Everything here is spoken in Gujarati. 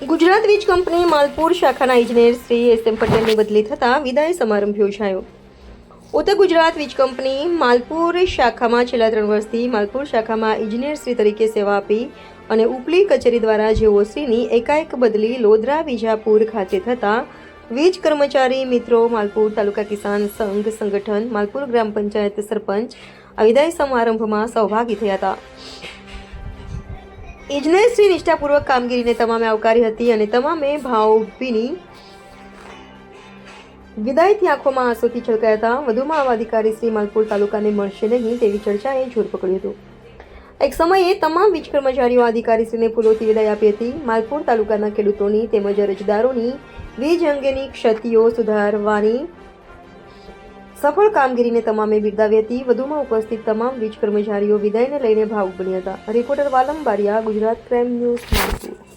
ગુજરાત વીજ કંપની માલપુર શાખાના ઇજનેર શ્રી એસ એમ પટેલની બદલી થતાં વિદાય સમારંભ યોજાયો. ઉત્તર ગુજરાત વીજ કંપની માલપુર શાખામાં છેલ્લા ત્રણ વર્ષથી માલપુર શાખામાં ઇજનેર શ્રી તરીકે સેવા આપી અને ઉપલી કચેરી દ્વારા જેઓ શ્રીની એકાએક બદલી લોધરા વિજાપુર ખાતે થતાં વીજ કર્મચારી મિત્રો માલપુર તાલુકા કિસાન સંઘ સંગઠન માલપુર ગ્રામ પંચાયત સરપંચ આ વિદાય સમારંભમાં સહભાગી થયા હતા. ઇજનેરશ્રી નિષ્ઠાપૂર્વક કામગીરીને તમામે આવકારી હતી અને તમામે ભાવભીની વિદાયથી આંખોમાં આંસુથી છલકાયા હતા. વધુમાં આવા અધિકારી શ્રી માલપુર તાલુકાને મળશે નહીં તેવી ચર્ચાએ જોર પકડ્યું હતું. એક સમયે તમામ વીજ કર્મચારીઓ અધિકારીશ્રીને ફૂલોથી વિદાય આપી હતી. માલપુર તાલુકાના ખેડૂતોની તેમજ અરજદારોની વીજ અંગેની ક્ષતિઓ સુધારવાની સફળ કામગીરીને તમામે બિરદાવી હતી. વધુમાં ઉપસ્થિત તમામ વીજ કર્મચારીઓ વિદાયને લઈને ભાવુક બન્યા હતા. Reporter Valam Baria, Gujarat crime news Malpur